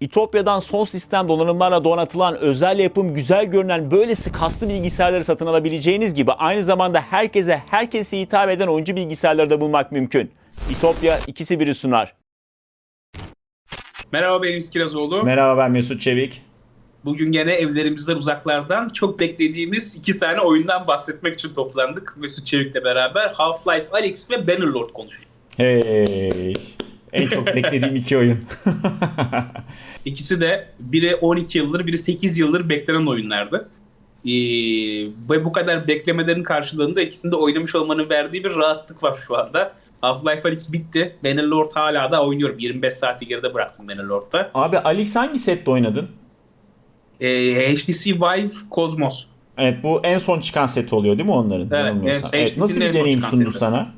İtopya'dan son sistem donanımlarla donatılan özel yapım güzel görünen böylesi kaslı bilgisayarları satın alabileceğiniz gibi aynı zamanda herkese herkese hitap eden oyuncu bilgisayarları da bulmak mümkün. İtopya ikisi biri sunar. Merhaba benim İskirazoğlu. Merhaba ben Mesut Çevik. Bugün gene evlerimizden uzaklardan çok beklediğimiz iki tane oyundan bahsetmek için toplandık. Mesut Çevik'le beraber Half-Life Alyx ve Bannerlord konuşacağız. Hey. En çok beklediğim iki oyun. İkisi de biri 12 yıldır, biri 8 yıldır beklenen oyunlardı. Ee, ve bu kadar beklemelerin karşılığında ikisinde oynamış olmanın verdiği bir rahatlık var şu anda. Half-Life Alyx bitti. Bannerlord hala da oynuyorum. 25 saati geride bıraktım Bannerlord'da. Abi Alex hangi sette oynadın? Ee, HTC Vive Cosmos. Evet bu en son çıkan set oluyor değil mi onların? Evet, evet, evet, nasıl bir deneyim sundu seti. sana?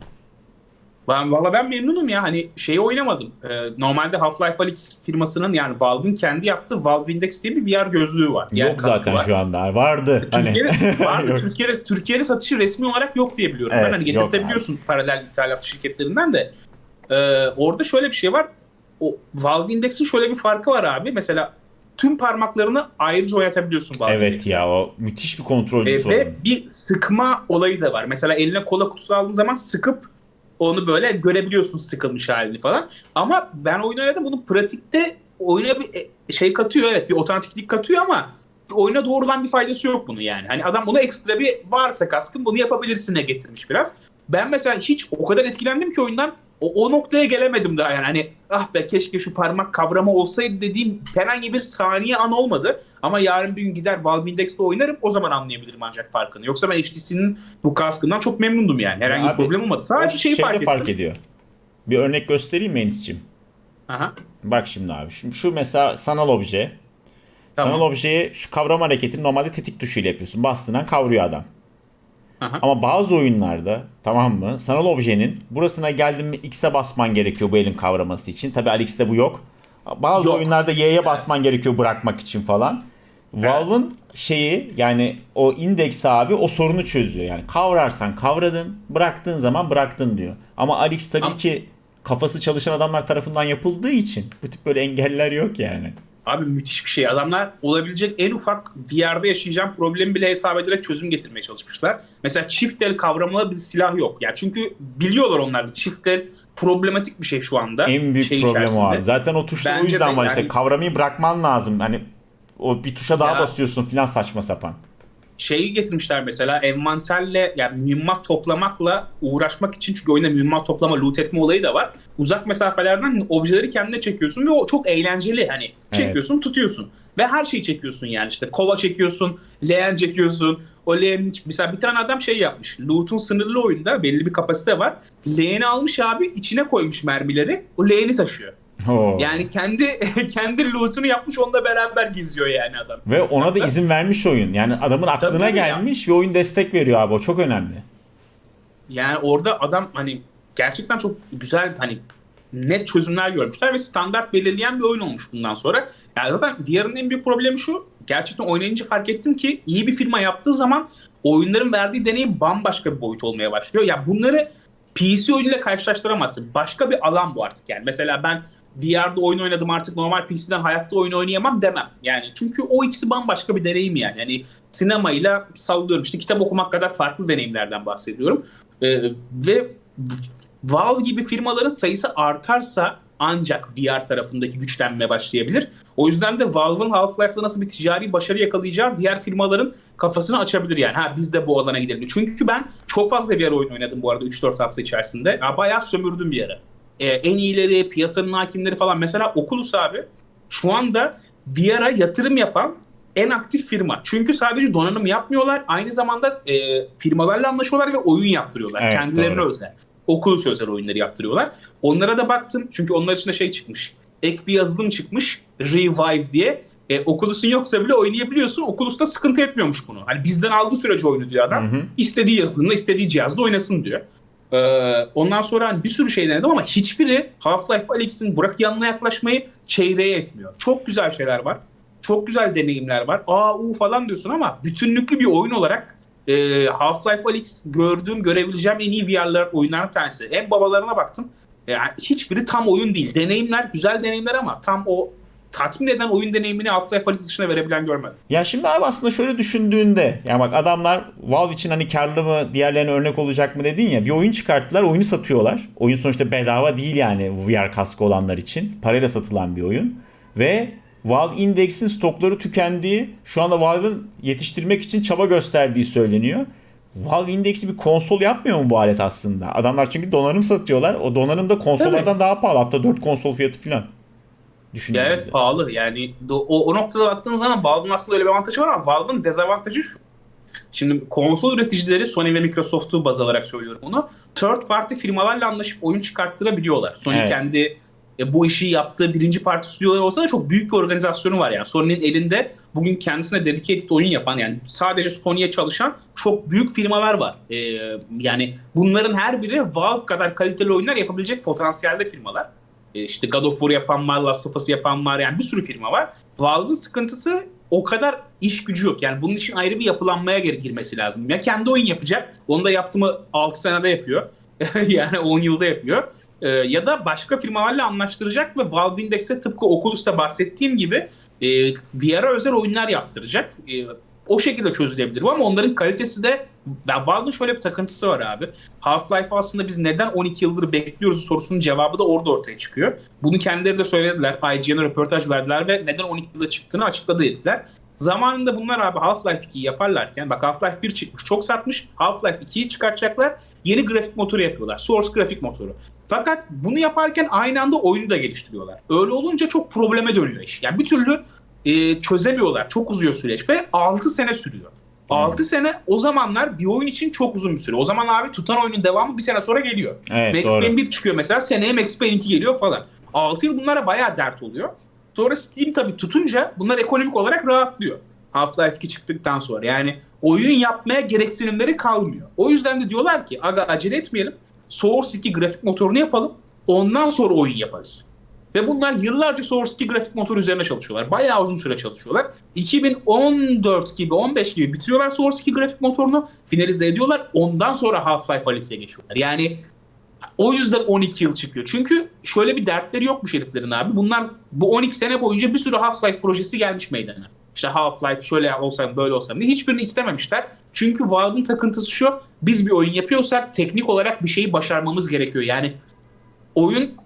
Ben valla ben memnunum ya hani şeyi oynamadım. Ee, normalde Half-Life Alyx firmasının yani Valve'in kendi yaptığı Valve Index diye bir VR gözlüğü var. VR Yok zaten var. şu anda. Vardı. Türkiye'de hani. vardı. Yok. Türkiye'de, Türkiye'de satışı resmi olarak yok diye biliyorum. Evet, ben hani yok getirtebiliyorsun paralel ithalat şirketlerinden de. Ee, orada şöyle bir şey var. O Valve Index'in şöyle bir farkı var abi. Mesela tüm parmaklarını ayrıca oynatabiliyorsun Valve Evet ya o müthiş bir E, kontrolcüsü onun. ve bir sıkma olayı da var. Mesela eline kola kutusu aldığın zaman sıkıp onu böyle görebiliyorsun sıkılmış halini falan. Ama ben oyun oynadım bunu pratikte oyuna bir e, şey katıyor evet bir otantiklik katıyor ama oyuna doğrudan bir faydası yok bunu yani. Hani adam bunu ekstra bir varsa kaskın bunu yapabilirsine getirmiş biraz. Ben mesela hiç o kadar etkilendim ki oyundan o, o noktaya gelemedim daha yani. Hani ah be keşke şu parmak kavrama olsaydı dediğim herhangi bir saniye an olmadı. Ama yarın bir gün gider Valve Index'te oynarım o zaman anlayabilirim ancak farkını. Yoksa ben HTC'nin bu kaskından çok memnundum yani. Herhangi Ya bir abi, problem olmadı. Sadece şeyi fark ettim. fark ediyor. Bir örnek göstereyim mi Enis'cim? Aha. Bak şimdi abi. Şimdi şu mesela sanal obje. Tamam. Sanal objeyi şu kavrama hareketini normalde tetik tuşuyla yapıyorsun. Bastığından kavruyor adam. Aha. Ama bazı oyunlarda tamam mı? Sanal objenin burasına geldin mi X'e basman gerekiyor bu elin kavraması için. Tabi Alex'te bu yok. Bazı Yok. oyunlarda Y'ye basman gerekiyor bırakmak için falan. Valve'ın şeyi yani o indeks abi o sorunu çözüyor. Yani kavrarsan kavradın, bıraktığın zaman bıraktın diyor. Ama Alex tabii Ama- ki kafası çalışan adamlar tarafından yapıldığı için bu tip böyle engeller yok yani. Abi müthiş bir şey. Adamlar olabilecek en ufak VR'da yaşayacağım problemi bile hesap ederek çözüm getirmeye çalışmışlar. Mesela çift el kavramlı bir silah yok. Yani çünkü biliyorlar onlar çift el problematik bir şey şu anda. En büyük şey problem o abi. Zaten o tuşlar o Bence yüzden de var işte. yani- Kavramayı bırakman lazım. Hani o bir tuşa daha Ya. basıyorsun filan saçma sapan. Şeyi getirmişler mesela envanterle yani mühimmat toplamakla uğraşmak için çünkü oyunda mühimmat toplama loot etme olayı da var. Uzak mesafelerden objeleri kendine çekiyorsun ve o çok eğlenceli hani çekiyorsun tutuyorsun ve her şeyi çekiyorsun yani işte kova çekiyorsun, leğen çekiyorsun. O leğenin iç- mesela bir tane adam şey yapmış. Loot'un sınırlı oyunda belli bir kapasite var. Leğeni almış abi içine koymuş mermileri. O leğeni taşıyor. Oo. Yani kendi kendi loot'unu yapmış onunla beraber geziyor yani adam. Ve ona da izin vermiş oyun. Yani adamın aklına tabii ya. gelmiş ve oyun destek veriyor abi. O çok önemli. Yani orada adam hani gerçekten çok güzel hani net çözümler görmüşler ve standart belirleyen bir oyun olmuş bundan sonra. Yani zaten VR'ın en büyük problemi şu. Gerçekten oynayınca fark ettim ki iyi bir firma yaptığı zaman oyunların verdiği deneyim bambaşka bir boyut olmaya başlıyor. Ya bunları PC oyunuyla karşılaştıramazsın. Başka bir alan bu artık yani. Mesela ben VR'da oyun oynadım artık normal PC'den hayatta oyun oynayamam demem. Yani çünkü o ikisi bambaşka bir deneyim yani. Yani sinemayla sallıyorum işte kitap okumak kadar farklı deneyimlerden bahsediyorum. Ee, ve Valve gibi firmaların sayısı artarsa ancak VR tarafındaki güçlenme başlayabilir. O yüzden de Valve'ın Half-Life'da nasıl bir ticari başarı yakalayacağı diğer firmaların kafasını açabilir yani. Ha biz de bu alana gidelim. Çünkü ben çok fazla VR oyun oynadım bu arada 3-4 hafta içerisinde. Ya, bayağı sömürdüm bir ara. Ee, en iyileri, piyasanın hakimleri falan. Mesela Oculus abi şu anda VR'a yatırım yapan en aktif firma. Çünkü sadece donanım yapmıyorlar. Aynı zamanda e, firmalarla anlaşıyorlar ve oyun yaptırıyorlar. Evet, Kendilerine doğru. özel. Oculus özel oyunları yaptırıyorlar. Onlara da baktım. Çünkü onlar içinde şey çıkmış. Ek bir yazılım çıkmış. Revive diye. E, Oculus'un yoksa bile oynayabiliyorsun. Oculus'ta sıkıntı etmiyormuş bunu. Hani bizden aldığı sürece oyunu diyor adam. Hı hı. İstediği yazılımla istediği cihazda oynasın diyor. Ee, ondan sonra hani bir sürü şey denedim ama hiçbiri Half-Life Alyx'in bırak yanına yaklaşmayı çeyreğe etmiyor. Çok güzel şeyler var. Çok güzel deneyimler var. Aa u falan diyorsun ama bütünlüklü bir oyun olarak e, Half-Life Alyx gördüğüm, görebileceğim en iyi VR'lar oyunlardan bir tanesi. En babalarına baktım. Yani hiçbiri tam oyun değil. Deneyimler, güzel deneyimler ama tam o tatmin eden oyun deneyimini Half-Life Alyx dışında verebilen görmedim. Ya şimdi abi aslında şöyle düşündüğünde ya bak adamlar Valve için hani karlı mı diğerlerine örnek olacak mı dedin ya bir oyun çıkarttılar oyunu satıyorlar. Oyun sonuçta bedava değil yani VR kaskı olanlar için. Parayla satılan bir oyun. Ve Valve Index'in stokları tükendiği şu anda Valve'ın yetiştirmek için çaba gösterdiği söyleniyor. Valve Index'i bir konsol yapmıyor mu bu alet aslında? Adamlar çünkü donanım satıyorlar. O donanım da konsollardan daha pahalı. Hatta 4 konsol fiyatı falan. Ya Düşünüyorum. evet pahalı yani o, o noktada baktığın zaman Valve'ın aslında öyle bir avantajı var ama Valve'ın dezavantajı şu. Şimdi konsol üreticileri Sony ve Microsoft'u baz alarak söylüyorum bunu. Third party firmalarla anlaşıp oyun çıkarttırabiliyorlar. Sony Evet. kendi e, bu işi yaptığı birinci parti stüdyoları olsa da çok büyük bir organizasyonu var yani. Sony'nin elinde bugün kendisine dedicated oyun yapan yani sadece Sony'ye çalışan çok büyük firmalar var. Ee, yani bunların her biri Valve kadar kaliteli oyunlar yapabilecek potansiyelde firmalar. E, işte God of War yapan var, Last of Us yapan var yani bir sürü firma var. Valve'ın sıkıntısı o kadar iş gücü yok. Yani bunun için ayrı bir yapılanmaya gir- girmesi lazım. Ya kendi oyun yapacak. Onu da yaptı mı 6 senede yapıyor. yani 10 yılda yapıyor. E, ya da başka firmalarla anlaştıracak ve Valve Index'e tıpkı Oculus'ta bahsettiğim gibi e, VR'a özel oyunlar yaptıracak. E, o şekilde çözülebilir ama onların kalitesi de ya Valve'ın şöyle bir takıntısı var abi. Half-Life aslında biz neden 12 yıldır bekliyoruz sorusunun cevabı da orada ortaya çıkıyor. Bunu kendileri de söylediler. IGN'e röportaj verdiler ve neden 12 yılda çıktığını açıkladı dediler. Zamanında bunlar abi Half-Life 2'yi yaparlarken bak Half-Life 1 çıkmış çok satmış. Half-Life 2'yi çıkartacaklar. Yeni grafik motoru yapıyorlar. Source grafik motoru. Fakat bunu yaparken aynı anda oyunu da geliştiriyorlar. Öyle olunca çok probleme dönüyor iş. Yani bir türlü e, çözemiyorlar. Çok uzuyor süreç ve 6 sene sürüyor. 6 sene o zamanlar bir oyun için çok uzun bir süre. O zaman abi tutan oyunun devamı bir sene sonra geliyor. Evet, Max doğru. Payne 1 çıkıyor mesela seneye Max Payne 2 geliyor falan. 6 yıl bunlara bayağı dert oluyor. Sonra Steam tabii tutunca bunlar ekonomik olarak rahatlıyor. Half-Life 2 çıktıktan sonra. Yani oyun yapmaya gereksinimleri kalmıyor. O yüzden de diyorlar ki aga acele etmeyelim. Source 2 grafik motorunu yapalım. Ondan sonra oyun yaparız. Ve bunlar yıllarca Source 2 grafik motoru üzerine çalışıyorlar. Bayağı uzun süre çalışıyorlar. 2014 gibi 15 gibi bitiriyorlar Source 2 grafik motorunu. Finalize ediyorlar. Ondan sonra Half-Life Alyx'e geçiyorlar. Yani o yüzden 12 yıl çıkıyor. Çünkü şöyle bir dertleri yokmuş heriflerin abi. Bunlar bu 12 sene boyunca bir sürü Half-Life projesi gelmiş meydana. İşte Half-Life şöyle olsam böyle olsam diye hiçbirini istememişler. Çünkü Valve'ın takıntısı şu. Biz bir oyun yapıyorsak teknik olarak bir şeyi başarmamız gerekiyor. Yani oyun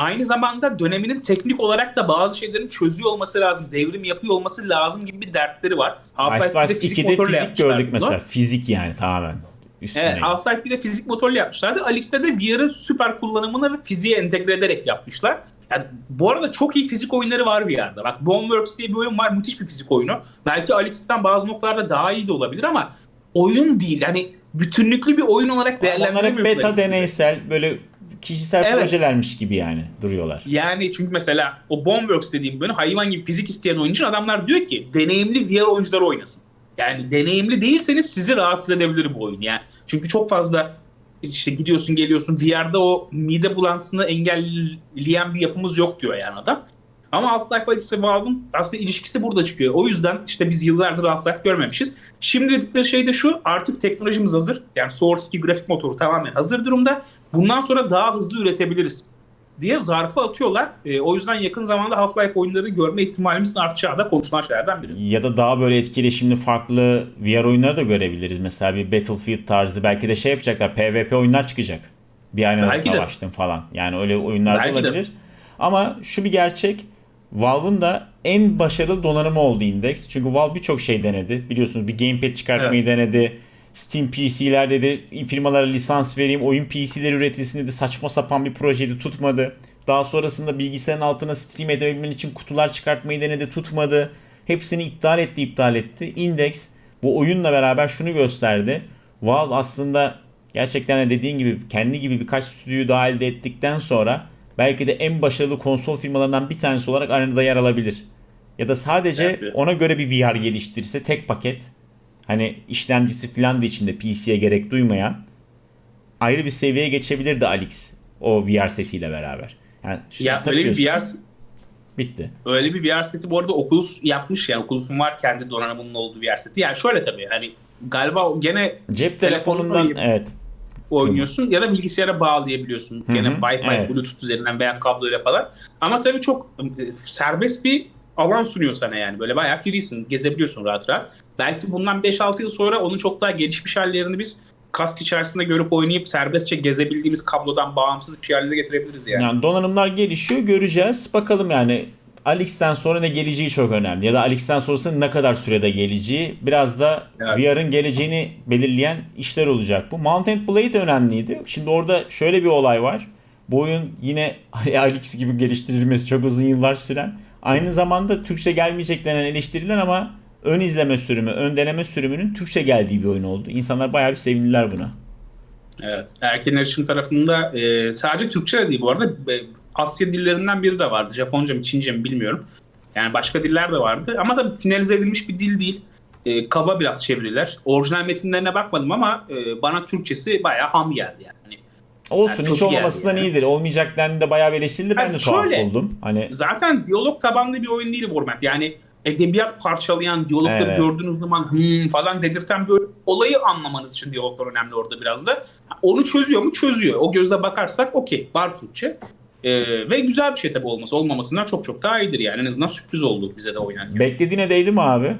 aynı zamanda döneminin teknik olarak da bazı şeylerin çözüyor olması lazım. Devrim yapıyor olması lazım gibi bir dertleri var. Half-Life Half-Life'de fizik 2'de motorla fizik gördük bunu. mesela. Fizik yani tamamen. Üstüne. Evet, Half-Life 1'de fizik motorlu yapmışlardı. Alix'te de VR'ın süper kullanımını ve fiziğe entegre ederek yapmışlar. Yani bu arada çok iyi fizik oyunları var VR'da. Bak Boneworks diye bir oyun var. Müthiş bir fizik oyunu. Belki Alix'ten bazı noktalarda daha iyi de olabilir ama oyun değil. Yani bütünlüklü bir oyun olarak Onlar hep değerlendiremiyorsun. beta deneysel böyle kişisel Evet. projelermiş gibi yani duruyorlar. Yani çünkü mesela o Boneworks dediğim böyle hayvan gibi fizik isteyen oyun için adamlar diyor ki deneyimli VR oyuncular oynasın. Yani deneyimli değilseniz sizi rahatsız edebilir bu oyun. Yani çünkü çok fazla işte gidiyorsun geliyorsun VR'da o mide bulantısını engelleyen bir yapımız yok diyor yani adam. Ama Half-Life ve Valve'ın aslında ilişkisi burada çıkıyor. O yüzden işte biz yıllardır Half-Life görmemişiz. Şimdi dedikleri şey de şu artık teknolojimiz hazır. Yani Source 2 grafik motoru tamamen hazır durumda. Bundan sonra daha hızlı üretebiliriz diye zarfı atıyorlar. E, o yüzden yakın zamanda Half-Life oyunları görme ihtimalimizin artacağı da konuşulan şeylerden biri. Ya da daha böyle etkileşimli farklı VR oyunları da görebiliriz. Mesela bir Battlefield tarzı belki de şey yapacaklar. PvP oyunlar çıkacak. Bir arenada Belki de. savaştın falan. Yani öyle oyunlar Belki de. olabilir. Ama şu bir gerçek. Valve'ın da en başarılı donanımı oldu Index. Çünkü Valve birçok şey denedi. Biliyorsunuz bir gamepad çıkartmayı denedi. Steam PC'ler dedi firmalara lisans vereyim oyun PC'leri üretilsin dedi saçma sapan bir projeydi tutmadı. Daha sonrasında bilgisayarın altına stream edebilmen için kutular çıkartmayı denedi tutmadı. Hepsini iptal etti iptal etti. Index bu oyunla beraber şunu gösterdi. Valve aslında gerçekten de dediğin gibi kendi gibi birkaç stüdyoyu daha elde ettikten sonra belki de en başarılı konsol firmalarından bir tanesi olarak arenada yer alabilir. Ya da sadece Evet. ona göre bir VR geliştirse tek paket hani işlemcisi falan da içinde PC'ye gerek duymayan ayrı bir seviyeye geçebilirdi Alix o VR setiyle beraber. Yani Ya öyle bir VR bitti. öyle bir VR seti bu arada Oculus yapmış yani Oculus'un var kendi donanımının olduğu VR seti. Yani şöyle tabii hani galiba gene Cep telefonundan iyi. evet oynuyorsun ya da bilgisayara bağlayabiliyorsun. Hı Gene Wi-Fi, evet. Bluetooth üzerinden veya kabloyla falan. Ama tabii çok e, serbest bir alan sunuyor sana yani. Böyle bayağı freesin, gezebiliyorsun rahat rahat. Belki bundan 5-6 yıl sonra onun çok daha gelişmiş hallerini biz kask içerisinde görüp oynayıp serbestçe gezebildiğimiz kablodan bağımsız bir yerlere getirebiliriz yani. Yani donanımlar gelişiyor göreceğiz. Bakalım yani Alix'ten sonra ne geleceği çok önemli. Ya da Alix'ten sonrası ne kadar sürede geleceği biraz da Evet. VR'ın geleceğini belirleyen işler olacak bu. Mount Blade de önemliydi. Şimdi orada şöyle bir olay var. Bu oyun yine Alix gibi geliştirilmesi çok uzun yıllar süren. Aynı zamanda Türkçe gelmeyecek denen eleştirilen ama ön izleme sürümü, ön deneme sürümünün Türkçe geldiği bir oyun oldu. İnsanlar bayağı bir sevindiler buna. Evet. Erken erişim tarafında e, sadece Türkçe de değil bu arada. Asya dillerinden biri de vardı. Japonca mı Çince mi bilmiyorum. Yani başka diller de vardı. Ama tabii finalize edilmiş bir dil değil. E, kaba biraz çeviriler. Orijinal metinlerine bakmadım ama e, bana Türkçesi bayağı ham geldi yani. Hani Olsun Yani hiç olmamasından yani. iyidir. Olmayacak dendi de bayağı bir eleştirildi. Ben Yani de tuhaf buldum. Hani zaten diyalog tabanlı bir oyun değil Warmat. Yani edebiyat parçalayan, diyalogları Evet. gördüğünüz zaman hmm falan dedirten bir olayı anlamanız için diyaloglar önemli orada biraz da. Onu çözüyor mu? Çözüyor. O gözle bakarsak okey var Türkçe. Ee, ve güzel bir şey tabii olması. Olmamasından çok çok daha iyidir yani. En azından sürpriz oldu bize de oynarken. beklediğine değdi mi abi?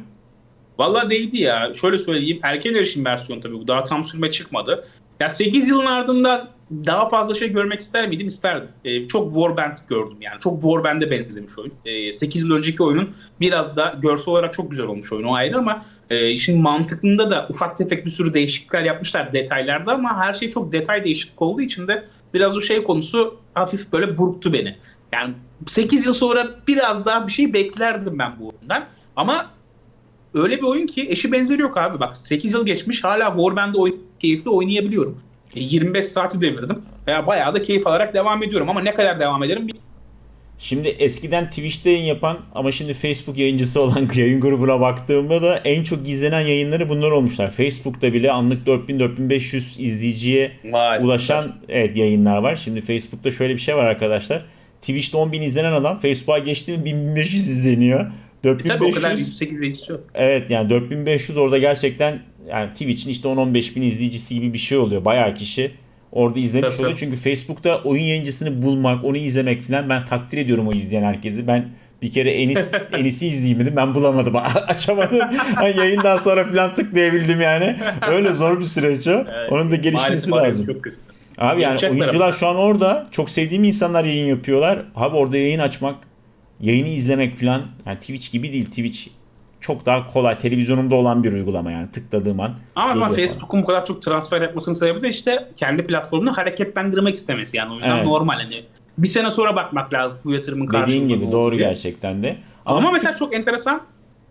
Valla değdi ya. Şöyle söyleyeyim. Erken erişim versiyonu tabii bu. Daha tam sürme çıkmadı. Ya 8 yılın ardından daha fazla şey görmek ister miydim? İsterdim. Ee, çok Warband gördüm yani. Çok Warband'e benzemiş oyun. Ee, 8 yıl önceki oyunun biraz da görsel olarak çok güzel olmuş oyun o ayrı ama e, işin mantıkında da ufak tefek bir sürü değişiklikler yapmışlar detaylarda ama her şey çok detay değişiklik olduğu için de biraz o şey konusu hafif böyle burktu beni. Yani 8 yıl sonra biraz daha bir şey beklerdim ben bu oyundan. Ama öyle bir oyun ki eşi benzeri yok abi. Bak 8 yıl geçmiş hala Warband'de oyun, keyifli oynayabiliyorum. E, 25 saati devirdim. Ya bayağı da keyif alarak devam ediyorum ama ne kadar devam ederim bilmiyorum. Şimdi eskiden Twitch'te yayın yapan ama şimdi Facebook yayıncısı olan yayın grubuna baktığımda da en çok izlenen yayınları bunlar olmuşlar. Facebook'ta bile anlık 4000-4500 izleyiciye ulaşan evet yayınlar var. Şimdi Facebook'ta şöyle bir şey var arkadaşlar. Twitch'te 10.000 izlenen adam Facebook'a geçti mi 1500 izleniyor. E, tabii o kadar 4500 yüksek izleyicisi yok. Evet yani 4500 orada gerçekten yani Twitch'in işte 10-15 bin izleyicisi gibi bir şey oluyor. Bayağı kişi orada izlemiş Tabii, oluyor. tabii. Çünkü Facebook'ta oyun yayıncısını bulmak, onu izlemek falan ben takdir ediyorum o izleyen herkesi. Ben bir kere Enis Enis'i izleyeyim dedim. Ben bulamadım. Açamadım. Hani yayından sonra falan tıklayabildim yani. Öyle zor bir süreç o. Onun da gelişmesi Maalesef lazım. kötü. Abi yani oyuncular ama. şu an orada. Çok sevdiğim insanlar yayın yapıyorlar. Abi orada yayın açmak, yayını izlemek falan. Yani Twitch gibi değil. Twitch çok daha kolay. Televizyonumda olan bir uygulama yani. Tıkladığım an. Ama Facebook'un bu kadar çok transfer yapmasının sebebi de işte kendi platformunu hareketlendirmek istemesi. Yani o yüzden Evet. normal. Hani bir sene sonra bakmak lazım bu yatırımın falan. Dediğin karşılığında gibi doğru diye. gerçekten de. Ama, mesela çok enteresan.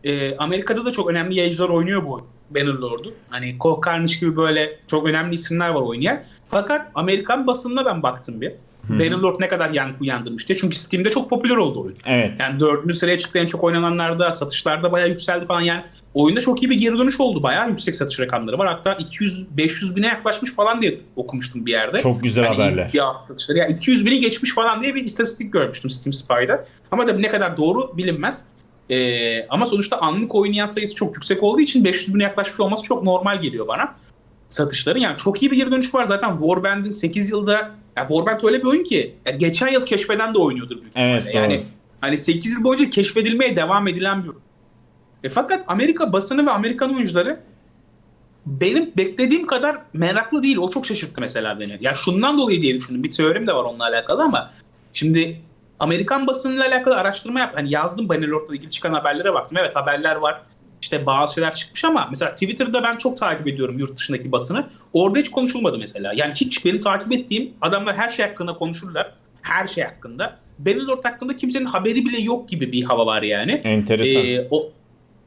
e, Amerika'da da çok önemli yayıncılar oynuyor bu. Bannerlord'u. Hani Koch Carnage gibi böyle çok önemli isimler var oynayan. Fakat Amerikan basınına ben baktım bir. Bannerlord ne kadar yankı uyandırmış diye. Çünkü Steam'de çok popüler oldu oyun. Evet. Yani dördüncü sıraya çıktı en çok oynananlarda, satışlarda bayağı yükseldi falan. Yani oyunda çok iyi bir geri dönüş oldu. Bayağı yüksek satış rakamları var. Hatta 200-500 bine yaklaşmış falan diye okumuştum bir yerde. Çok güzel Hani haberler. Bir hafta satışları. Ya 200 bini geçmiş falan diye bir istatistik görmüştüm Steam Spy'da. Ama tabii ne kadar doğru bilinmez. Ee, ama sonuçta anlık oynayan sayısı çok yüksek olduğu için 500 bine yaklaşmış olması çok normal geliyor bana. Satışların yani çok iyi bir geri dönüş var zaten Warband'in 8 yılda ya Warband öyle bir oyun ki ya geçen yıl keşfeden de oynuyordur büyük Evet, ihtimalle. Yani hani 8 yıl boyunca keşfedilmeye devam edilen bir oyun. E fakat Amerika basını ve Amerikan oyuncuları benim beklediğim kadar meraklı değil. O çok şaşırttı mesela beni. Ya şundan dolayı diye düşündüm. Bir teorim de var onunla alakalı ama şimdi Amerikan basınıyla alakalı araştırma yap. Hani yazdım Bannerlord'la ilgili çıkan haberlere baktım. Evet haberler var. İşte bazı şeyler çıkmış ama mesela Twitter'da ben çok takip ediyorum yurt dışındaki basını. Orada hiç konuşulmadı mesela. Yani hiç benim takip ettiğim adamlar her şey hakkında konuşurlar. Her şey hakkında. Bannerlord hakkında kimsenin haberi bile yok gibi bir hava var yani. Enteresan. Ee, o,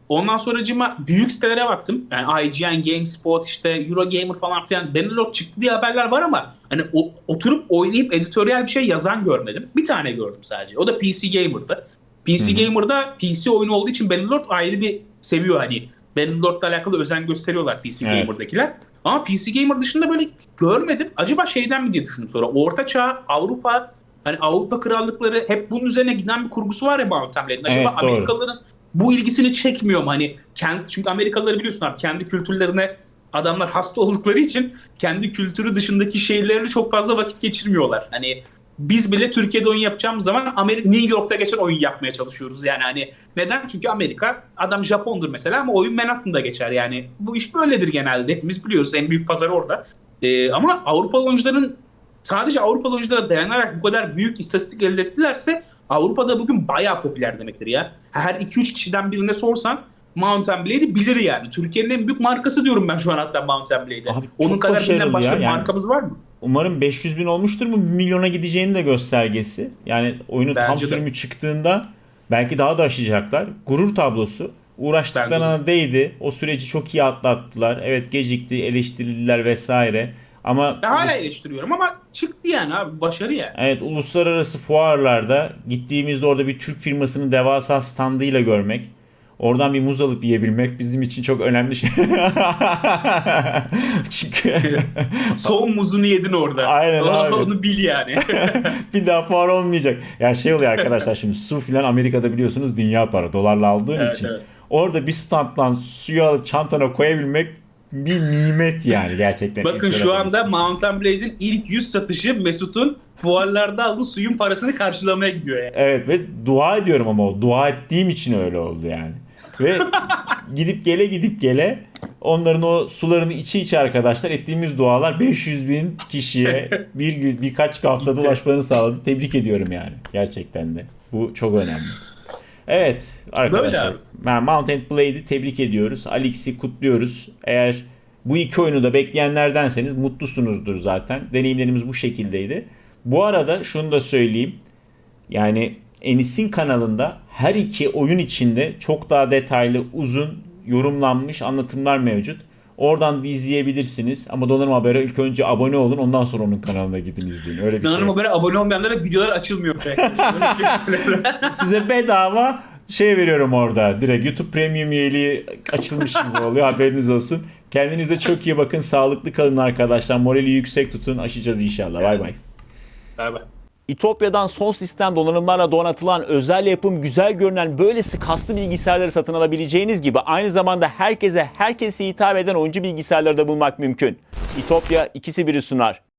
ondan sonracıma büyük sitelere baktım. Yani IGN, GameSpot, işte Eurogamer falan filan. Bannerlord çıktı diye haberler var ama hani o- oturup oynayıp editoryal bir şey yazan görmedim. Bir tane gördüm sadece. O da PC Gamer'da. PC Gamer'da PC oyunu olduğu için Bannerlord ayrı bir seviyor hani. Bannerlord'la alakalı özen gösteriyorlar PC Evet. Gamer'dakiler. Ama PC Gamer dışında böyle görmedim. Acaba şeyden mi diye düşündüm sonra. Orta Çağ, Avrupa, hani Avrupa krallıkları hep bunun üzerine giden bir kurgusu var ya Mountain'lerin. Acaba Evet, doğru. Amerikalıların bu ilgisini çekmiyor mu? Hani kendi, çünkü Amerikalıları biliyorsun abi kendi kültürlerine adamlar hasta oldukları için kendi kültürü dışındaki şeylerle çok fazla vakit geçirmiyorlar. Hani biz bile Türkiye'de oyun yapacağımız zaman Amerika New York'ta geçen oyun yapmaya çalışıyoruz. Yani hani neden? Çünkü Amerika adam Japondur mesela ama oyun Manhattan'da geçer. Yani bu iş böyledir genelde. Hepimiz biliyoruz en büyük pazar orada. Ee, ama Avrupalı oyuncuların sadece Avrupalı oyunculara dayanarak bu kadar büyük istatistik elde ettilerse Avrupa'da bugün bayağı popüler demektir ya. Her 2-3 kişiden birine sorsan Mountain Blade'i bilir yani. Türkiye'nin en büyük markası diyorum ben şu an hatta Mountain Blade'e. Abi Onun çok kadar bilinen başka ya, bir yani. markamız var mı? Umarım 500 bin olmuştur mu? 1 milyona gideceğini de göstergesi. Yani oyunun tam Bence de. sürümü çıktığında belki daha da aşacaklar. Gurur tablosu. Uğraştıklarına değdi. O süreci çok iyi atlattılar. Evet gecikti, eleştirildiler vesaire. Ama Ben hala ulus- eleştiriyorum ama çıktı yani abi. Başarı yani. Evet uluslararası fuarlarda gittiğimizde orada bir Türk firmasının devasa standıyla görmek. Oradan bir muz alıp yiyebilmek bizim için çok önemli şey. Çünkü Son muzunu yedin orada. Aynen abi. Onu bil yani. bir daha fuar olmayacak. Ya şey oluyor arkadaşlar şimdi su filan Amerika'da biliyorsunuz dünya para dolarla aldığın Evet, için. evet. Orada bir standdan suyu alıp çantana koyabilmek bir nimet yani gerçekten. Bakın şu anda. Mountain Blade'in ilk 100 satışı Mesut'un fuarlarda aldığı suyun parasını karşılamaya gidiyor yani. Evet ve dua ediyorum ama o dua ettiğim için öyle oldu yani. Ve gidip gele gidip gele onların o sularını içi içi arkadaşlar ettiğimiz dualar 500 bin kişiye bir birkaç haftada ulaşmanı sağladı. Tebrik ediyorum yani gerçekten de. Bu çok önemli. Evet arkadaşlar ben Mountain Blade'i tebrik ediyoruz. Alix'i kutluyoruz. Eğer bu iki oyunu da bekleyenlerdenseniz mutlusunuzdur zaten. Deneyimlerimiz bu şekildeydi. Bu arada şunu da söyleyeyim. Yani Enis'in kanalında her iki oyun içinde çok daha detaylı, uzun, yorumlanmış anlatımlar mevcut. Oradan da izleyebilirsiniz. Ama Donanım Haber'e ilk önce abone olun. Ondan sonra onun kanalına gidin izleyin. Öyle bir şey. Sanırım yok. habere abone olmayanlara videolar açılmıyor. Şey. Size bedava şey veriyorum orada. Direkt YouTube Premium üyeliği açılmış gibi oluyor. Haberiniz olsun. Kendinize çok iyi bakın. Sağlıklı kalın arkadaşlar. Morali yüksek tutun. Aşacağız inşallah. Bay bay. Bay bay. İtopya'dan son sistem donanımlarla donatılan özel yapım güzel görünen böylesi kaslı bilgisayarları satın alabileceğiniz gibi aynı zamanda herkese herkese hitap eden oyuncu bilgisayarları da bulmak mümkün. İtopya ikisi biri sunar.